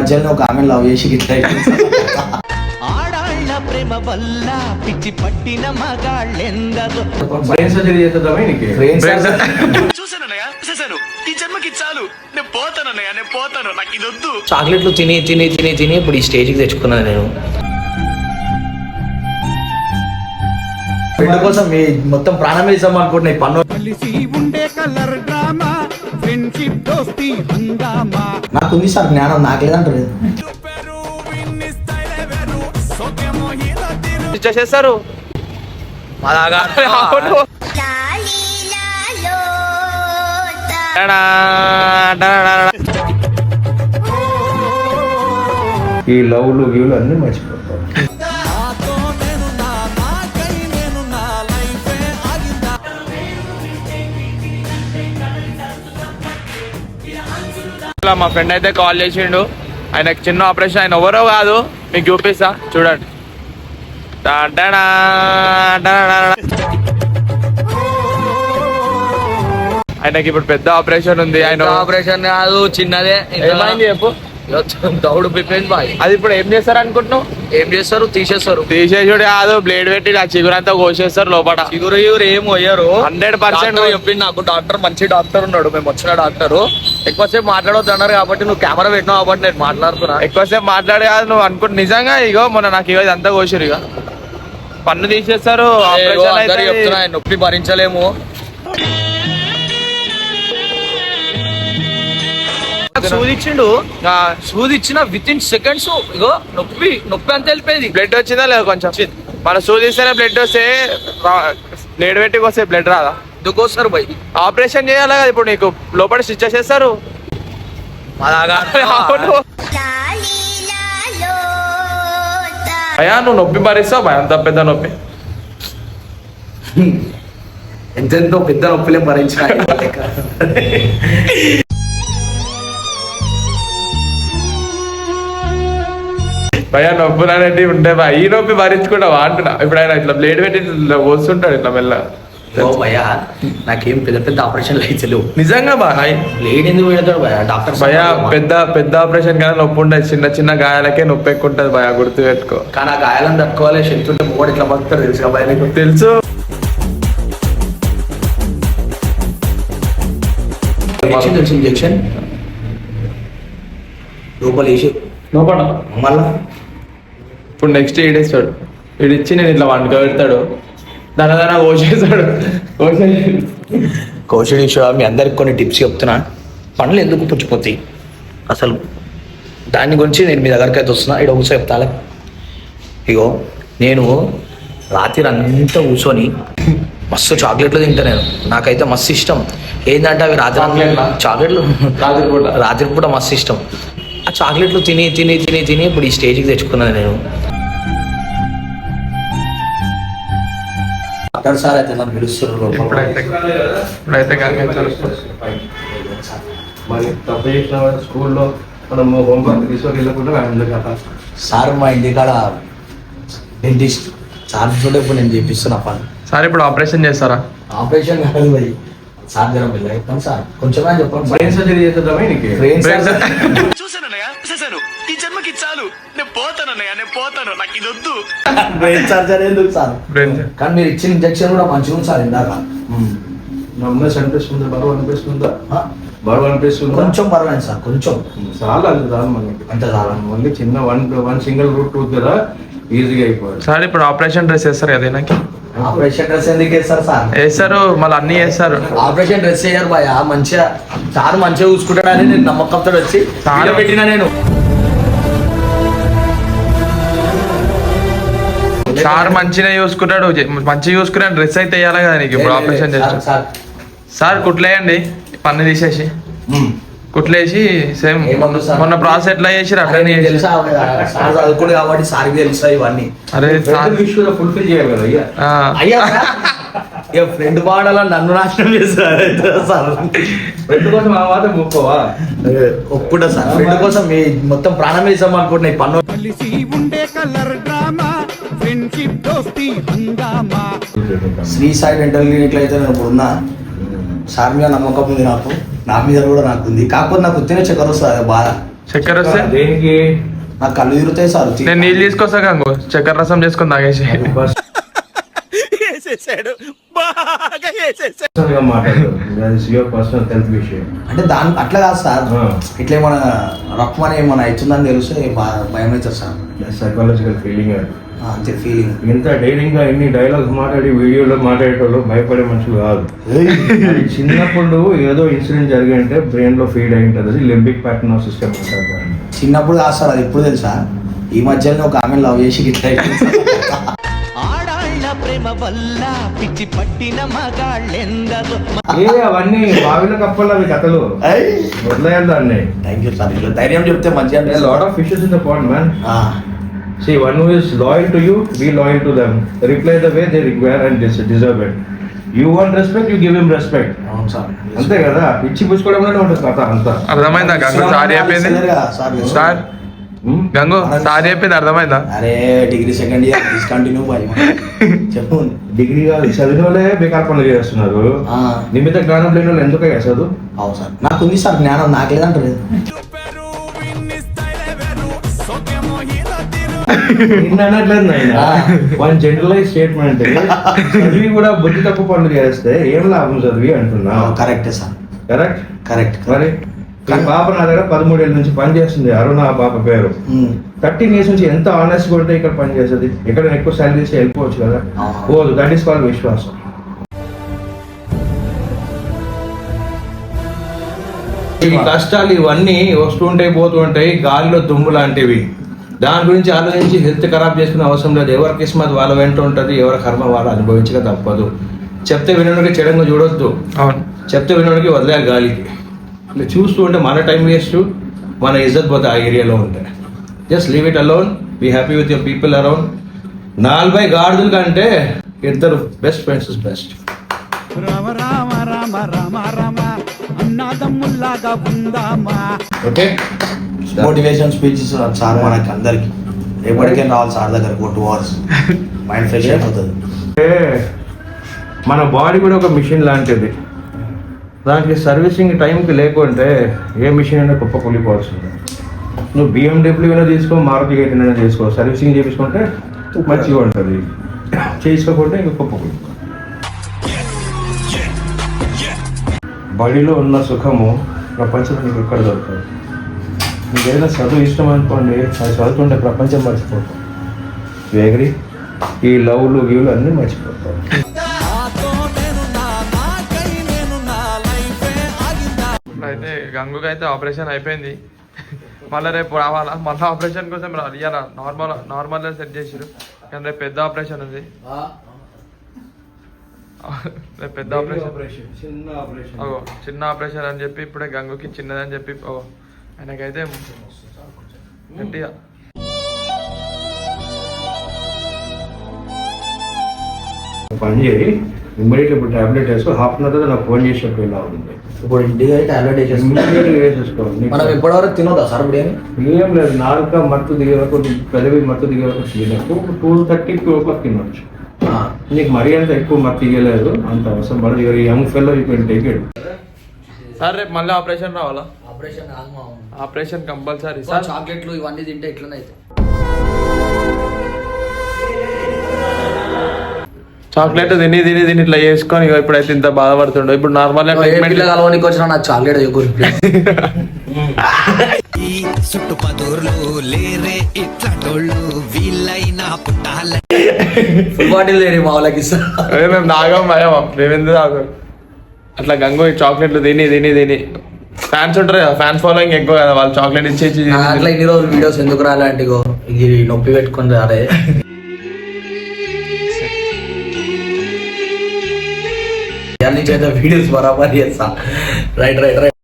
మధ్యలో ఒక ఆమె లవ్ చేసి గిట్ల ఆడాళ్ళ ప్రేమ వల్ల పిచ్చి పట్టిన మగాళ్ళెందరో. బ్రెయిన్ సర్జరీ చేద్దామే నీకు? Brain చూసానన్నయ్య చూసాను ఈ జన్మకి చాలు. నేను పోతానన్నయ్య నేను పోతాను. నాకు ఇది వద్దు. చాక్లెట్లు తిని తిని తిని తిని ఇప్పుడు ఈ స్టేజ్కి తెచ్చుకున్నాను నేను. కోసం మీ మొత్తం ప్రాణం వేసాం అనుకుంటున్నా ఈ పన్ను. కలిసి ఉండే కలర్ డ్రామా ఫ్రెండ్షిప్ దోస్తి హంగామా? నాకు ఉంది సార్ జ్ఞానం నాకు లేదంటారు చేసేస్తారు? ఈ లవ్లు గివ్లు అన్ని మర్చిపోతాం. మా ఫ్రెండ్ అయితే కాల్ చేసిండు. ఆయనకు చిన్న ఆపరేషన్ ఆయన ఎవరో కాదు. మీకు చూపిస్తా చూడండి. ఆయనకి ఇప్పుడు పెద్ద ఆపరేషన్ ఉంది ఆయన ఆపరేషన్ కాదు చిన్నదే. ఏమైంది చెప్పు? దౌడు పిప్పింది బాయ్. అది ఇప్పుడు ఏం చేస్తారు అనుకుంటున్నావు? ఏం చేస్తారు? తీసేస్తారు. తీసేసుడు కాదు బ్లేడ్ పెట్టి ఆ చిగురంతా కోసేస్తారు లోపల. చిగురు చిగురు ఏం పోయారు 100% డాక్టర్ చెప్పింది నాకు. డాక్టర్ మంచి డాక్టర్ ఉన్నాడు. మేము వచ్చిన డాక్టర్. ఎక్కువసేపు మాట్లాడొద్దు అన్నారు కాబట్టి నువ్వు కెమెరా పెట్టినావు కాబట్టి నేను మాట్లాడుతున్నా. ఎక్కువసేపు మాట్లాడే కాదు నువ్వు అనుకుంటు నిజంగా ఇగో మొన్న నాకు ఇగో ఇదంతా కోసిరు ఇక పన్ను తీసేస్తారు ఆపరేషన్ అయితే చెప్తున్నా నొప్పి భరించలేము. సూది ఇచ్చిండు ఆ, సూది ఇచ్చిన విత్ ఇన్ సెకండ్స్ ఇగో నొప్పి నొప్పి అంత వెళ్ళిపోయింది. బ్లడ్ వచ్చిందా లేదా కొంచెం? మన సూదిస్తేనే బ్లడ్ వస్తే బ్లేడ్ పెట్టి వస్తే బ్లడ్ రాదా? దుకోస్తారు బై ఆపరేషన్ చేయాలి కదా ఇప్పుడు నీకు? లోపల స్టిచ్ చేసేస్తారు. అయ్యా నువ్వు నొప్పి భరిస్తావు భయ? అంత పెద్ద నొప్పి. ఎంతెంతో పెద్ద నొప్పిలే భరించిన భయ నొప్పులు అనేటివి ఉంటాయి భయ. ఈ నొప్పి భరించుకుంటావా? అంటున్నా. ఇప్పుడు ఆయన ఇట్లా బ్లేడ్ పెట్టి ఇట్లా వస్తుంటాడు ఇట్లా మెల్ల భయ్యా నాకేం పెద్ద పెద్ద ఆపరేషన్లు అయితే లేవు నిజంగా భయ లేడీ ఎందుకు పెడతాడు భయ డాక్టర్ భయ పెద్ద పెద్ద ఆపరేషన్ కానీ నొప్పి ఉండదు. చిన్న చిన్న గాయాలకే నొప్పి ఎక్కువ ఉంటుంది భయ గుర్తు పెట్టుకో కానీ ఆ గాయాలను తట్టుకోవాలి శక్తి ఉంటే మూడు ఇట్లా బతుకుతాడు తెలుసు భయ నీకు? తెలుసు. ఇంజెక్షన్? లోపల వేసి లోపల? మళ్ళా ఇప్పుడు నెక్స్ట్ ఈడేస్తాడు ఈడిచ్చి నేను ఇట్లా వండుక పెడతాడు దాని దాని కోసేస్తాడు కోసేసి కౌశల్ విషయ మీ అందరికి కొన్ని టిప్స్ చెప్తున్నా. పనులు ఎందుకు పుచ్చిపోతాయి? అసలు దాని గురించి నేను మీ దగ్గరికి అయితే వస్తున్నా. ఇక్కడ కూర్చో చెప్తాలే ఇగో నేను రాత్రి అంతా కూర్చొని మస్తు చాక్లెట్లు తింటా నేను. నాకైతే మస్తు ఇష్టం. ఏంటంటే అవి రాత్రి చాక్లెట్లా? చాక్లెట్లు? రాత్రిపూట. రాత్రిపూట మస్తు ఇష్టం. ఆ చాక్లెట్లు తిని తిని తిని తిని ఇప్పుడు ఈ స్టేజ్కి తెచ్చుకున్నాను నేను. డాక్టర్ సార్ అయితే నన్ను పిలుస్తున్నారు మరి తప్పు చేసిన వాడు స్కూల్లో మనము హోంవర్క్ తీసుకొని వెళ్ళకుండా ఫ్యామిలీ కదా సార్ మా ఇంటి కాడ డెంటిస్ట్ సార్ చూడే ఇప్పుడు నేను చేపిస్తున్నా పని. సార్ ఇప్పుడు ఆపరేషన్ చేస్తారా? ఆపరేషన్ కాదు మరి. సార్ జరం వెళ్ళి సార్. కొంచెమే చెప్పండి బ్రెయిన్ సర్జరీ బ్రెయిన్ చూసాను ఈ జన్మకి చాలు. నేను పోతానన్నయ్య నేను పోతాను. నాకు ఇది వద్దు. బ్రెయిన్ సర్జరీ ఎందుకు సార్ బ్రెయిన్ కానీ మీరు ఇచ్చిన ఇంజక్షన్ కూడా మంచిగా ఉంది సార్ ఇందాక. నమ్మేసి అనిపిస్తుందా బరువు అనిపిస్తుందా? బరువు అనిపిస్తుందా? కొంచెం పర్వాలేదు సార్ కొంచెం. చాలా అది చాలు మనకి అంత చాలా. ఓన్లీ చిన్న వన్ వన్ సింగిల్ రూట్ కదా ఈజీగా అయిపోవాలి. సార్ ఇప్పుడు ఆపరేషన్ డ్రెస్ వేస్తారు కదా నాకు ఆపరేషన్ డ్రెస్ ఎందుకు వేస్తారు సార్? వేస్తారు మళ్ళీ అన్ని వేస్తారు. ఆపరేషన్ డ్రెస్ అయ్యారు బాయ్ మంచిగా సార్ మంచిగా చూసుకుంటాడని నేను నమ్మకంతో వచ్చి పెట్టినా నేను. సార్ మంచిగా చూసుకుంటాడు. మంచిగా చూసుకునే డ్రెస్ అయితే వేయాలి కదా నీకు. ఇప్పుడు ఆపరేషన్ సార్, చేస్తాడు సార్. సార్ కుట్లేయండి. పన్ను తీసేసి. కుట్లేసి సేమ్? మొన్న ప్రాసెస్ ఎట్లా చేసిరు అరే అట్లనే చేసి తెలుసా సార్ చదువుకోడు కాబట్టి సార్కి తెలుసా ఇవన్నీ? అరే ఫుల్ఫిల్ చేయాలి కదా అయ్యా. ఇక ఫ్రెండ్ బాడాలని నన్ను నాశనం చేస్తారు సార్. ఫ్రెండ్ కోసం ఆ మాట ముక్కోవా ఒప్పుకుంటా సార్. ఫ్రెండ్ కోసం మీ మొత్తం ప్రాణం వేసాం అనుకుంటున్నా ఈ పన్ను కలిసి ఉండే కలర్ డ్రామా ఫ్రెండ్షిప్ దోస్తి హంగామా. శ్రీ సాయి డెంటల్ క్లినిక్లో అయితే నేను ఇప్పుడు ఉన్నా. సార్ మీద నమ్మకం ఉంది నాకు. నా మీద కూడా నాకు ఉంది కాకపోతే నాకు తినే చక్కెర వస్తుంది బాధ చక్కెర వస్తే? దేనికి? నాకు కళ్ళు తిరుగుతాయి సార్ నేను నీళ్ళు తీసుకొస్తా గంగు చక్కెర రసం చేసుకొని తాగేసి. వేసేసాడు. బాగా హెల్త్ విషయం. అంటే దాని అట్లా కాదు సార్. ఇట్లా ఏమైనా రక్మని ఏమైనా అవుతుందని తెలిస్తే బా- భయం అవుతుంది సార్. సైకాలజికల్ ఫీలింగ్ అది. అంతే ఫీలింగ్ ఇంత ధైర్యంగా గా ఇన్ని డైలాగ్స్ మాట్లాడి వీడియోలో మాట్లాడేటోళ్ళు భయపడే మనుషులు కాదు. చిన్నప్పుడు ఏదో ఇన్సిడెంట్ జరిగింటే బ్రెయిన్లో ఫీడ్ అయి ఉంటుంది. అది లింబిక్ ప్యాటర్న్ ఆఫ్ సిస్టమ్. చిన్నప్పుడు కాదు సార్ అది ఎప్పుడు తెలుసా? ఈ మధ్యలో ఒక ఆమె లవ్ చేసి ఇట్లా ప్రేమ వల్ల పిచ్చి పట్టిన మగాళ్ళెందరో. ఏ అవన్నీ బావిల కప్పలు అవి కథలు. వదిలేయాలి దాన్ని. థ్యాంక్ యూ సార్ ధైర్యం చెప్తే మంచిగా lot of fishes in the pond man ఆ, See, one who is loyal to you, be loyal to them. Reply the way they require and des- deserve it. You want respect, you give him respect. అవును సార్. అంతే కదా? ఇచ్చి పుచ్చుకోవడంలోనే ఉంటుంది కథ అంతా. అర్థమైందా? గంగు సారీ కదా సార్? గంగు సారీ అయిపోయింది అర్థమైందా? అరే డిగ్రీ సెకండ్ ఇయర్ డిస్కంటిన్యూ చెప్పు. డిగ్రీ కాదు చదివిన వాళ్ళే బేకార్ పనులు చేస్తున్నారు నిమిత్త జ్ఞానం లేని వాళ్ళు ఎందుకు చదువు అవును సార్. నాకు ఉంది సార్ జ్ఞానం నాకు లేదంటారు వన్ జనరలైజ్ స్టేట్మెంట్ చదివి కూడా బుద్ధి తక్కువ పనులు చేస్తే ఏం లాభం చదివి అంటున్నా? కరెక్టే సార్. కరెక్ట్ కరెక్ట్ మరి పాప నా దగ్గర పదమూడేళ్ళ నుంచి పని చేస్తుంది. అరుణ ఆ పాప పేరు. థర్టీన్ ఇయర్స్ నుంచి ఎంత ఆనెస్ట్ ఉంటే ఇక్కడ పని చేస్తుంది? ఇక్కడ ఎక్కువ శాలరీ ఇస్తే వెళ్ళిపోవచ్చు కదా. పోదు. దట్ ఈస్ కాల్ విశ్వాసం. ఈ కష్టాలు ఇవన్నీ వస్తుంటాయి పోతుంటాయి గాలిలో దుమ్ము లాంటివి. దాని గురించి ఆలోచించి హెల్త్ ఖరాబ్ చేసుకునే అవసరం లేదు. ఎవరి కిస్మత్ వాళ్ళ వెంట ఉంటుంది ఎవరి కర్మ వాళ్ళు అనుభవించక తప్పదు. చెప్తే వినడానికి చెడంగా చూడొద్దు. అవును. చెప్తే వినడానికి వదిలేయాలి గాలికి ఇట్లా చూస్తూ ఉంటే మన టైం వేస్ట్ మన ఇజ్జత్ పోతే ఆ ఏరియాలో ఉంటే. Just leave it alone be happy with your people around నలభై గాడిదల కంటే ఇద్దరు best friends is best Rama Rama Rama Rama Rama. అన్నాదమ్ముల్లాగా ఉందామా? ఓకే? మోటివేషన్ స్పీచ్ సార్ మనకి అందరికి. ఎప్పటికైనా రావాలి సార్ దగ్గర ఒక టూ అవర్స్ మైండ్ ఫ్రెష్ అయిపోతుంది. మన బాడీ కూడా ఒక మిషన్ లాంటిది. దానికి సర్వీసింగ్ టైంకి లేకుంటే ఏ మిషన్ అయినా కుప్ప కూలిపోవాల్సిందే. నువ్వు బిఎండబ్ల్యూ అయినా తీసుకో మారుతి ఎయిట్ అయినా తీసుకో. సర్వీసింగ్ చేయించుకుంటే మంచిగా ఉంటుంది. చేసుకోకుంటే ఇంక కుప్ప కూలిపో బాడీలో ఉన్న సుఖము ప్రపంచంలో నీకు ఎక్కడ దొరకదు నీకు ఏదైనా చదువు ఇష్టం అనుకోండి అది చదువుతుంటే ప్రపంచం మర్చిపోతాం వేగరి ఈ లవ్లు గీవులు అన్నీ మర్చిపోతాం అయితే గంగుకి అయితే ఆపరేషన్ అయిపోయింది. మళ్ళీ రేపు రావాలా? మళ్ళీ ఆపరేషన్ కోసం రావాలి ఇవాళ నార్మల్ నార్మల్ సెట్ చేసిరు కానీ రేపు పెద్ద ఆపరేషన్ ఉంది. పెద్ద ఆపరేషన్ చిన్న ఆపరేషన్ ఓ చిన్న ఆపరేషన్ అని చెప్పి ఇప్పుడే గంగుకి చిన్నదని చెప్పి ఓ ఆయనకైతే గట్టిగా. పని చేయి ఇమ్మీడియట్ ఇప్పుడు టాబ్లెట్ వేసుకో హాఫ్ అన్ అవర్ నాకు ఫోన్ చేసినప్పుడు ఇలా ఉంది. ఇప్పుడు ఇంటికి అయితే టాబ్లెట్ వేసేసుకుంటాం ఇమ్మీడియట్ వేసేసుకో. నీకు మనం ఇప్పటివరకు తినొద్దా సార్ ఇప్పుడు ఏమి? ఏం లేదు నాలుక మత్తు దిగే వరకు పెదవి మత్తు దిగే వరకు తినకు two thirty two o'clock తినొచ్చు. నీకు మరీ అంత ఎక్కువ మత్తు ఇయ్యలేదు అంత అవసరం పడదు. Your young fellow you can take it sir రేపు మళ్ళీ ఆపరేషన్ రావాలా? ఆపరేషన్ కాదు మా ఆపరేషన్ కంపల్సరీ. సార్. చాక్లెట్లు ఇవన్నీ తింటే ఎట్లనైతే చాక్లెట్ తిని తిని తిని ఇట్లా చేసుకొని ఇగో ఇప్పుడైతే ఇంత బాధపడుతుండో. ఇప్పుడు నార్మల్ పిల్ల కలవనికి వచ్చినా నాకు చాక్లెట్ ఎక్కువ ఈ చుట్టుపదూర్లు లేరే ఇట్లాటోళ్ళు వీళ్ళైనా పుట్టాల. ఫుల్ బాటిల్ లేని మా వాళ్ళకి అదే మేము తాగాం భయం మేము ఎందుకు తాగాం? అట్లా గంగు చాక్లెట్లు తిని తిని తిని. ఫ్యాన్స్ ఉంటారు కదా ఫ్యాన్స్ ఫాలోయింగ్ ఎక్కువ కదా వాళ్ళు చాక్లెట్ ఇచ్చి ఇచ్చి అట్లా ఇన్ని రోజులు వీడియోస్ ఎందుకు రాలంటే ఇగో ఇది నొప్పి పెట్టుకుని రాలే. ఇవన్నీ చేత వీడియోస్ బరాబర్ చేస్తా. Right right right